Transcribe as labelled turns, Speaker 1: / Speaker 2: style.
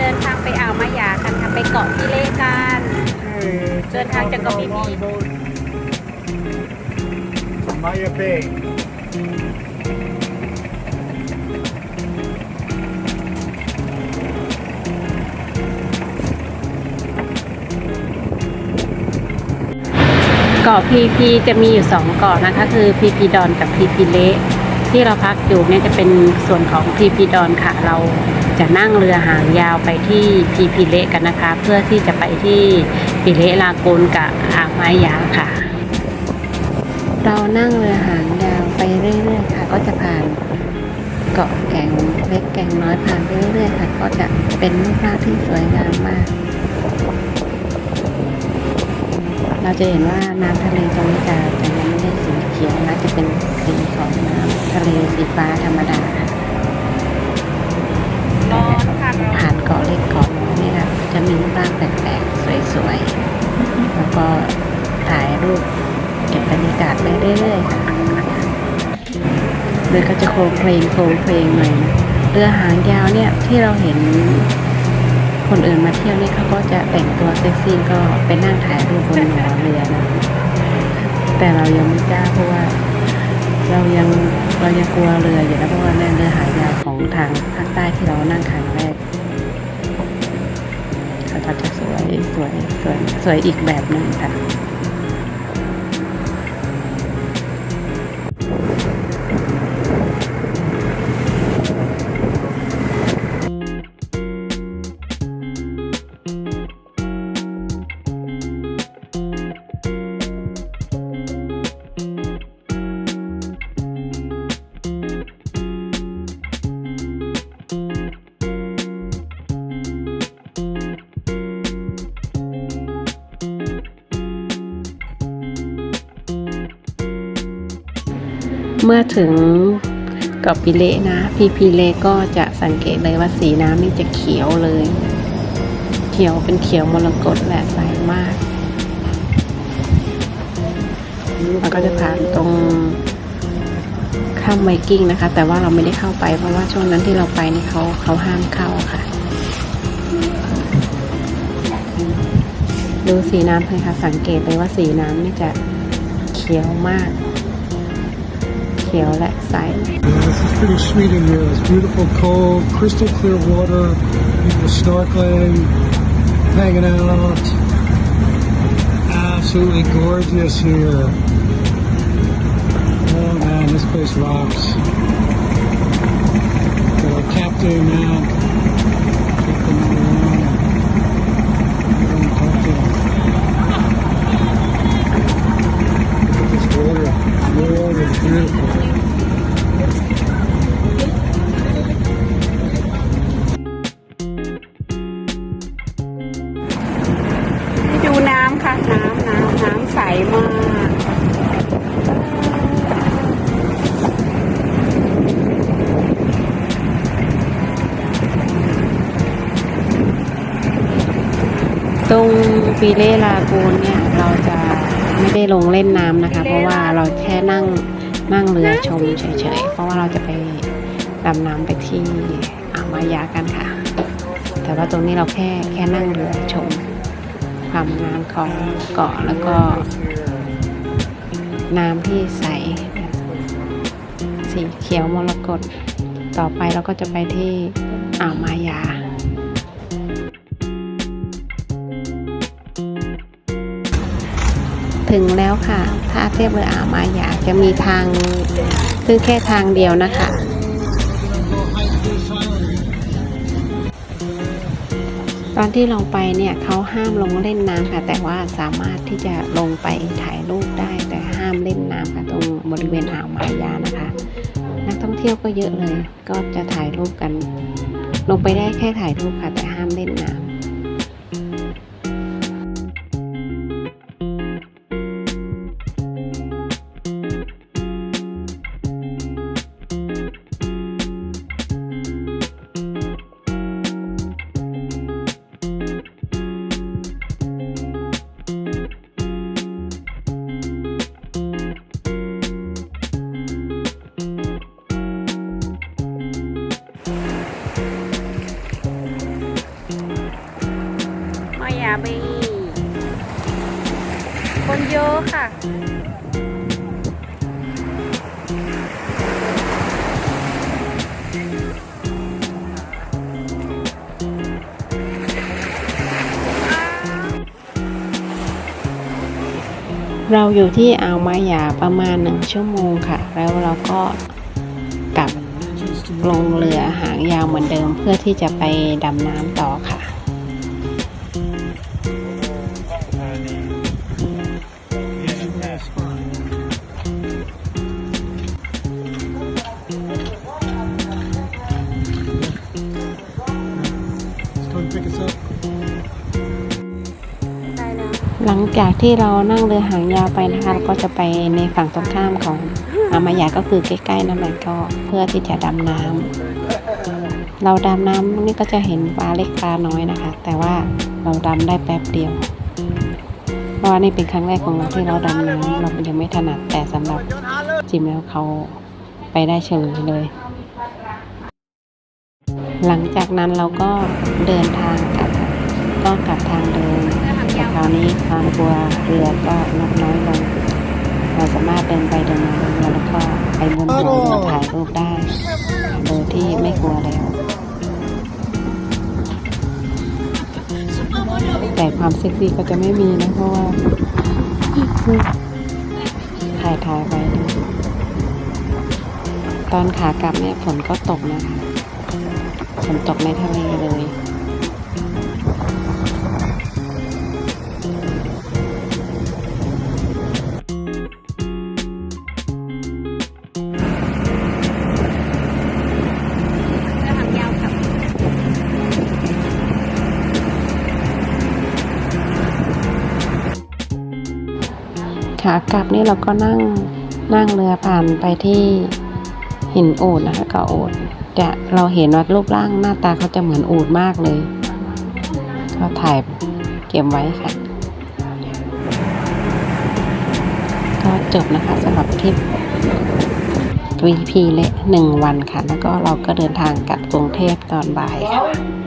Speaker 1: เดินทางไปอ่าวมายากันค่ะไปเกาะพี่เล่กันเดินทางจากเกาะพีพี
Speaker 2: Maya Bay.
Speaker 1: เกาะพีพีจะมีอยู่สองเกาะนะคะ คือพีพีดอนกับพีพีเละ ที่เราพักอยู่เนี่ยจะเป็นส่วนของพีพีดอนค่ะ เราจะนั่งเรือหางยาวไปที่พีพีเละกันนะคะ เพื่อที่จะไปที่พีเละลากูนกับอ่าวมายาค่ะ เรานั่งเรือหางยาวไปเรื่อยๆค่ะ ก็จะผ่านเกาะแก่งเล็กแก่งน้อยผ่านไปเรื่อยๆค่ะ ก็จะเป็นรูปร่างที่สวยงามมากเราจะเห็นว่าน้ำทะเลตรงนี้จะจะยังไม่ได้สีเขียวนะจะเป็นสีของน้ำ ทะเลสีฟ้าธรรมดาค่ะ
Speaker 3: ร้อนค่ะ
Speaker 1: ผ่านเกาะเล็กเกาะน้อยนี่ค่ะจะมีรูปร่างแปลกๆสวยๆ แล้วก็ถ่ายรูปเก็บบรรยากาศไปเรื่อยๆค่ะเรือก็จะโครงเพลงโครงเพลงหน่อยนะเรือหางยาวเนี่ยที่เราเห็นคนอื่นมาเที่ยวนี่เขาก็จะแต่งตัวเซ็กซี่ก็ไปนั่งถ่ายรูปบนหัวเรือนะแต่เรายังไม่กล้าเพราะว่า เรายังเรายังกลัวเรืออยู่นะเพราะว่าในเรือหางยาวของทางภาคใต้ที่เรานั่งครั้งแรกเขาก็จะสวยสวยสวยสวยอีกแบบหนึ่งค่ะ เมื่อถึงเกาะปิเละนะ พีพีเละก็จะสังเกตเลยว่าสีน้ำนี่จะเขียวเลย เขียวเป็นเขียวมรกตแหละใสมากมันก็จะผ่านตรงข้ามไวกิ้งนะคะ แต่ว่าเราไม่ได้เข้าไป เพราะว่าช่วงนั้นที่เราไปนี่เขาเขาห้ามเข้าค่ะ ดูสีน้ำเลยค่ะ สังเกตเลยว่าสีน้ำนี่จะเขียวมาก feel that side.
Speaker 2: Yeah, this is pretty sweet in here. It's beautiful cold, crystal clear water, people snorkeling, hanging out. Absolutely gorgeous here. Oh man, this place rocks. Got our captain now. ำ
Speaker 3: น้ำใสมาก
Speaker 1: ตรงปีเล่ลากูนเนี่ย เราจะไม่ได้ลงเล่นน้ำนะคะ เพราะว่าเราแค่นั่งนั่งเรือชมเฉยๆ เพราะว่าเราจะไปดำน้ำไปที่อ่าวมายากันค่ะ แต่ว่าตรงนี้เราแค่แค่นั่งเรือชม ความงามของเกาะแล้วก็น้ำที่ใส สีเขียวมรกตต่อไปเราก็จะไปที่อ่าวมายาถึงแล้วค่ะท่าเทียบเรืออ่าวมายาจะมีทาง ซึ่งแค่ทางเดียวนะคะ อนที่ลงไปเนี่ยเขาห้ามลงเล่นน้ำค่ะ แต่ว่าสามารถที่จะลงไปถ่ายรูปได้ แต่ห้ามเล่นน้ำค่ะตรงบริเวณอ่าวมายานะคะ นักท่องเที่ยวก็เยอะเลย ก็จะถ่ายรูปกัน ลงไปได้แค่ถ่ายรูปค่ะ แต่ห้ามเล่นน้ำ บีคนเยอะค่ะ เราอยู่ที่อ่าวมายาประมาณหนึ่งชั่วโมงค่ะ แล้วเราก็กลับลงเรือหางยาวเหมือนเดิมเพื่อที่จะไปดำน้ำต่อค่ะ หลังจากที่เรานั่งเรือหางยาวไปนะคะเราก็จะไปในฝั่งตรงข้ามของอามายาก็คือใกล้ๆนั่นแหละก็เพื่อที่จะดำน้ำเราดำน้ำนี่ก็จะเห็นปลาเล็กปลาน้อยนะคะ แต่ว่าเราดำได้แป๊บเดียว เพราะว่านี่เป็นครั้งแรกของเราที่เราดำน้ำเรายังไม่ถนัดแต่สำหรับจิมแล้วเขาไปได้เฉลยเลย หลังจากนั้นเราก็เดินทางกลับก็กลับทางเดิม คราวนี้ความกลัวเรือก็ลดน้อยลง เราสามารถเดินไปเดินมาบนเรือแล้วก็ไปบนเรือถ่ายรูปได้ โดยที่ไม่กลัวแล้ว แต่ความเซ็กซี่ก็จะไม่มีนะเพราะว่าถ่ายถ่ายไว้ตอนขากลับเนี่ยฝนก็ตกนะคะฝนตกในทะเลเลย ขากลับนี่เราก็นั่งนั่งเรือผ่านไปที่หินอูดนะคะเกาะอูดจะเราเห็นว่ารูปร่างหน้าตาเขาจะเหมือนอูดมากเลยก็ถ่ายเก็บไว้ค่ะ ก็จบนะคะสำหรับทริป VP เละหนึ่งวันค่ะ แล้วก็เราก็เดินทางกลับกรุงเทพตอนบ่ายค่ะ